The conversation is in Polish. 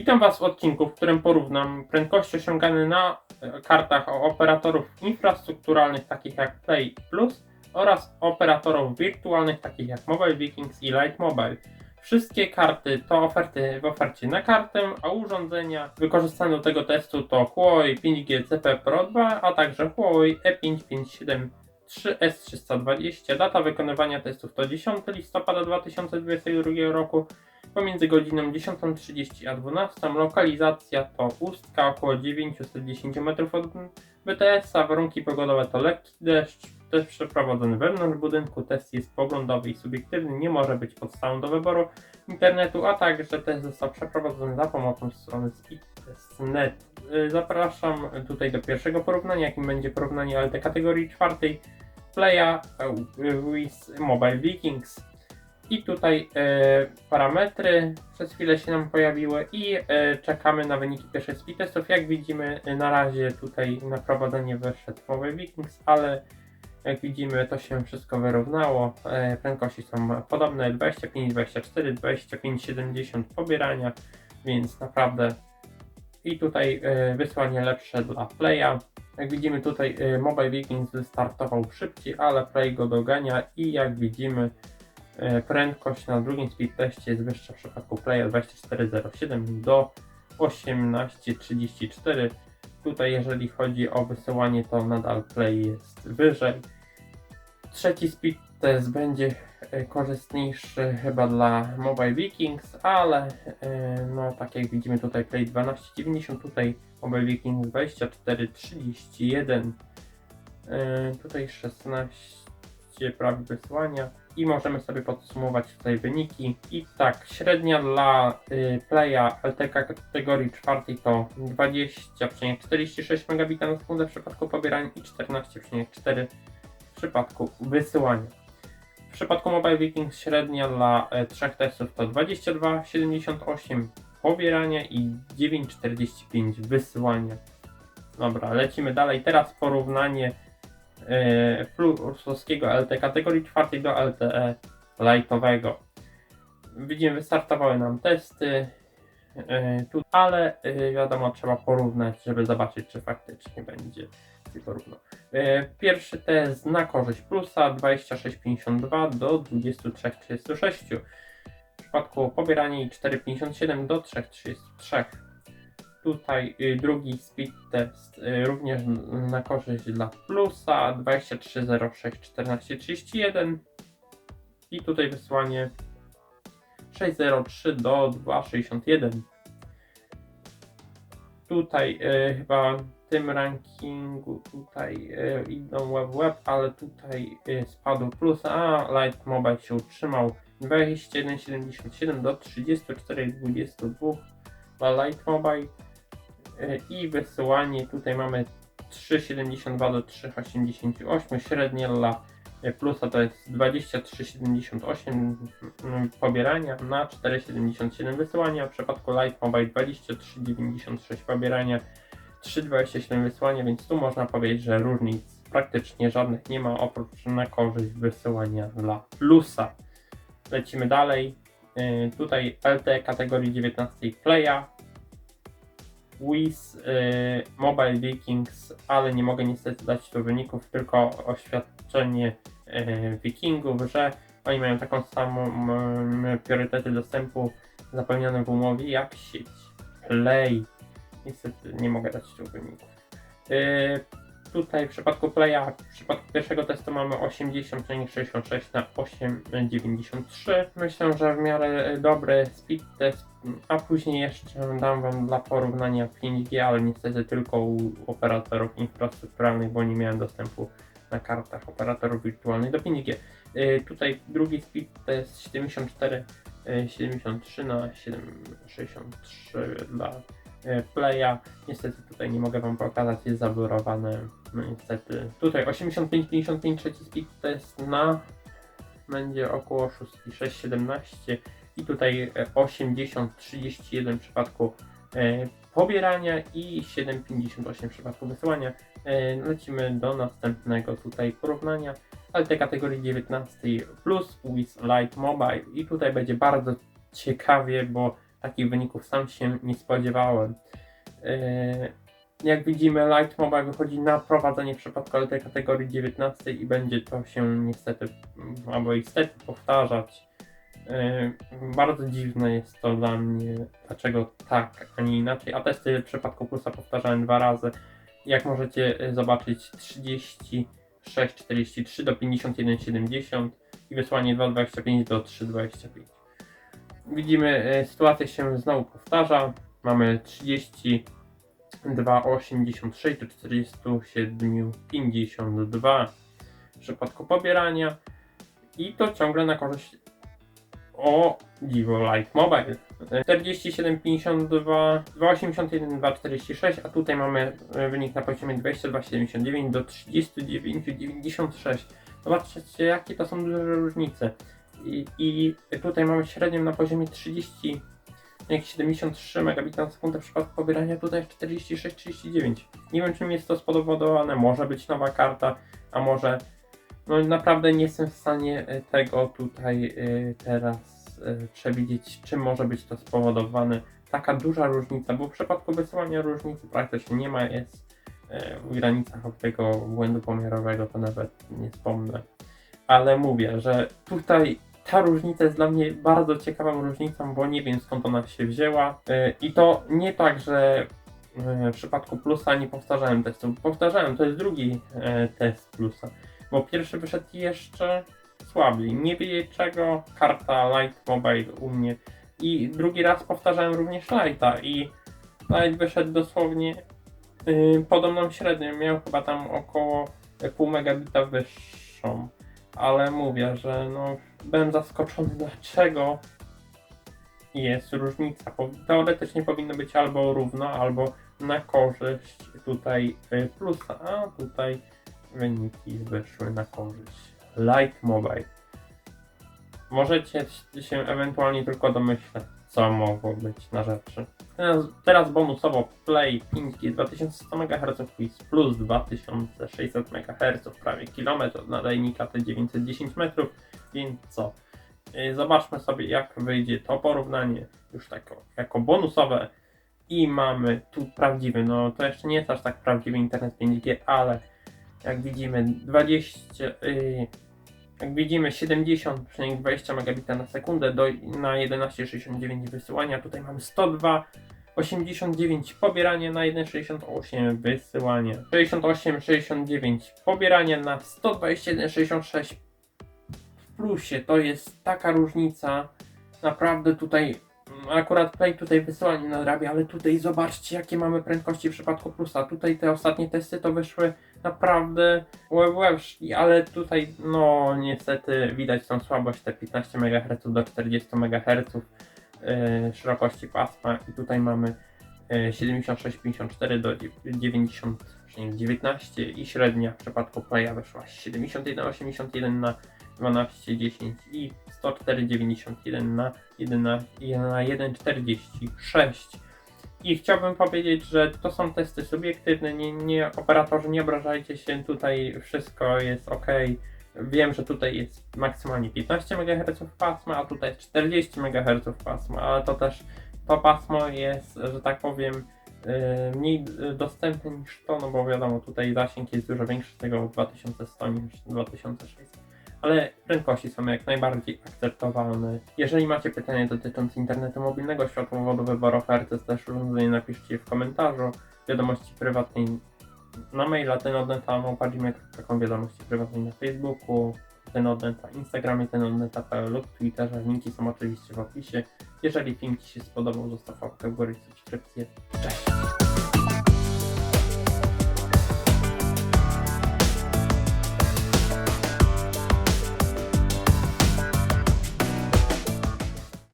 Witam Was w odcinku, w którym porównam prędkości osiągane na e, kartach operatorów infrastrukturalnych takich jak Play Plus oraz operatorów wirtualnych takich jak Mobile Vikings i Light Mobile. Wszystkie karty to oferty w ofercie na kartę, a urządzenia wykorzystane do tego testu to Huawei 5G CP Pro 2, a także Huawei E E557 3S320. Data wykonywania testów to 10 listopada 2022 roku pomiędzy godziną 10.30 a 12.00. Lokalizacja to Ustka, około 910 metrów od BTS-a. Warunki pogodowe to lekki deszcz. Test przeprowadzony wewnątrz budynku. Test jest poglądowy i subiektywny. Nie może być podstawą do wyboru internetu, a także test został przeprowadzony za pomocą strony speedtest.net. Y, Zapraszam tutaj do pierwszego porównania, jakim będzie porównanie LT kategorii czwartej Playa with Mobile Vikings. I tutaj e, parametry przez chwilę się nam pojawiły i e, czekamy na wyniki pierwszych speed testów. Jak widzimy na razie tutaj na prowadzenie wyszedł Mobile Vikings, ale jak widzimy to się wszystko wyrównało. E, prędkości są podobne 25, 24, 25, 70 pobierania, więc naprawdę i tutaj wysłanie lepsze dla Playa. Jak widzimy tutaj Mobile Vikings wystartował szybciej, ale Play go dogania i jak widzimy Prędkość na drugim speed teście jest wyższa w przypadku Playa 2407 do 1834. Tutaj jeżeli chodzi o wysyłanie to nadal Play jest wyżej. Trzeci speed test będzie e, korzystniejszy chyba dla Mobile Vikings, ale e, no tak jak widzimy tutaj Play 1290, tutaj Mobile Vikings 2431, e, tutaj 16 prawie wysłania i możemy sobie podsumować tutaj wyniki. I tak, średnia dla y, Playa LTK kategorii czwartej to 20,46 megabita na sekundę w przypadku pobierania i 14,4 w przypadku wysyłania. W przypadku Mobile Vikings średnia dla y, trzech testów to 22,78 pobierania i 9,45 wysyłania. Dobra, lecimy dalej. Teraz porównanie e, plusowskiego LT kategorii czwartej do LTE lightowego. Widzimy, wystartowały nam testy, e, ale e, wiadomo, trzeba porównać, żeby zobaczyć, czy faktycznie będzie. E, Pierwszy test na korzyść plusa 26,52 do 23,36. W przypadku pobierania i 4,57 do 3,33. Tutaj y, drugi speed test y, również na korzyść dla plusa 23061431 i tutaj wysłanie 603 do 261. Tutaj y, chyba w tym rankingu tutaj idą web web, ale tutaj spadł plus, a Light Mobile się utrzymał. 2177 do 3422 dla Light Mobile i wysyłanie tutaj mamy 3,72 do 3,88 średnie dla e, plusa to jest 23,78 mm, pobierania na 4,77 wysyłania w przypadku Light Mobile 23,96 pobierania 3,27 wysyłania więc tu można powiedzieć, że różnic praktycznie żadnych nie ma oprócz na korzyść wysyłania dla plusa. Lecimy dalej. E, tutaj LT kategorii 19 Playa Wiz, y, Mobile Vikings, ale nie mogę niestety dać tu wyników, tylko oświadczenie y, Wikingów, że oni mają taką samą mm, priorytety dostępu zapewnione w umowie jak sieć Play. Niestety nie mogę dać tu wyników. Y, tutaj w przypadku Playa, w przypadku pierwszego testu mamy 80,66 na 8,93. Myślę, że w miarę dobry speed test, a później jeszcze dam Wam dla porównania 5G, ale niestety tylko u operatorów infrastrukturalnych, bo nie miałem dostępu na kartach operatorów wirtualnych do 5G. Y, tutaj drugi speed test 74, y, 73 na 7,63 dla Playa. Niestety tutaj nie mogę Wam pokazać, jest zaburowane. No niestety. Tutaj 85-55 trzeci speed test na będzie około 6,6-17 i tutaj e, 80-31 w przypadku e, pobierania i 7,58 w przypadku wysyłania. E, lecimy do następnego tutaj porównania, ale tej kategorii 19 plus with Light Mobile i tutaj będzie bardzo ciekawie, bo takich wyników sam się nie spodziewałem. Yy, jak widzimy, Light Mobile wychodzi na prowadzenie w przypadku tej kategorii 19 i będzie to się niestety, albo niestety powtarzać. Yy, bardzo dziwne jest to dla mnie, dlaczego tak, a nie inaczej. A testy w przypadku Plusa powtarzałem dwa razy. Jak możecie yy, zobaczyć, 36,43 do 51,70 i wysłanie 2,25 do 3,25. Widzimy, yy, sytuacja się znowu powtarza. Mamy 30 2,86 do 47,52 w przypadku pobierania. I to ciągle na korzyść o dziwo Light Mobile. 47,52 2,81 2,46 a tutaj mamy e, wynik na poziomie 22,79 do 39,96 zobaczcie jakie to są duże różnice i, tutaj mamy średnią na poziomie 30 jak 73 megabita na sekundę w przypadku pobierania, tutaj 46-39. Nie wiem, czym jest to spowodowane. Może być nowa karta, a może. No naprawdę nie jestem w stanie e, tego tutaj e, teraz e, przewidzieć, czym może być to spowodowane. Taka duża różnica, bo w przypadku wysyłania różnicy praktycznie nie ma, jest w granicach tego błędu pomiarowego, to nawet nie wspomnę. Ale mówię, że tutaj ta różnica jest dla mnie bardzo ciekawą różnicą, bo nie wiem skąd ona się wzięła. Yy, I to nie tak, że yy, w przypadku plusa nie powtarzałem testu. Powtarzałem, to jest drugi yy, test plusa, bo pierwszy wyszedł jeszcze słabiej. Nie wie czego karta Light Mobile u mnie. I drugi raz powtarzałem również Lighta i Light wyszedł dosłownie yy, podobną średnią. Miał chyba tam około pół megabita wyższą. Ale mówię, że no byłem zaskoczony, dlaczego jest różnica. Teoretycznie powinno być albo równo, albo na korzyść tutaj y, plusa, a tutaj wyniki wyszły na korzyść. Light Mobile. Możecie się ewentualnie tylko domyśleć, co mogło być na rzeczy. Teraz, teraz bonusowo Play 5G 2100 MHz plus 2600 MHz, prawie kilometr od nadajnika te 910 metrów, więc co? Yy, Zobaczmy sobie jak wyjdzie to porównanie już tak jako bonusowe i mamy tu prawdziwy, no to jeszcze nie jest aż tak prawdziwy internet 5G, ale jak widzimy 20, yy, jak widzimy 70,20 megabita na sekundę do, na 11,69 wysyłania, tutaj mamy 102 89 pobieranie na 1,68 wysyłanie. 68,69 pobieranie na 121,66 w plusie. To jest taka różnica. Naprawdę tutaj mm, akurat Play tutaj wysyłanie nadrabia, ale tutaj zobaczcie jakie mamy prędkości w przypadku plusa. Tutaj te ostatnie testy to wyszły naprawdę łeb ale tutaj no niestety widać tą słabość te 15 MHz do 40 MHz yy, szerokości pasma i tutaj mamy yy, 76,54 do 90,19 i średnia w przypadku Playa wyszła 71,81 na 12,10 i 104,91 na 11 na 1,46 i chciałbym powiedzieć, że to są testy subiektywne, nie, nie operatorzy nie obrażajcie się, tutaj wszystko jest ok. Wiem, że tutaj jest maksymalnie 15 MHz pasma, a tutaj 40 MHz pasma, ale to też to pasmo jest, że tak powiem, yy, mniej dostępne niż to, no bo wiadomo, tutaj zasięg jest dużo większy tego 2100 niż 2600 ale prędkości są jak najbardziej akceptowalne. Jeżeli macie pytania dotyczące internetu mobilnego, światłowodu, wyboru oferty, też urządzenie, napiszcie w komentarzu. Wiadomości prywatnej na maila tenodneta, taką wiadomości prywatnej na Facebooku, tenodneta, Instagramie, tenodneta.pl lub Twitterze. Linki są oczywiście w opisie. Jeżeli film Ci się spodobał, zostaw łapkę w górę i subskrypcję. Cześć!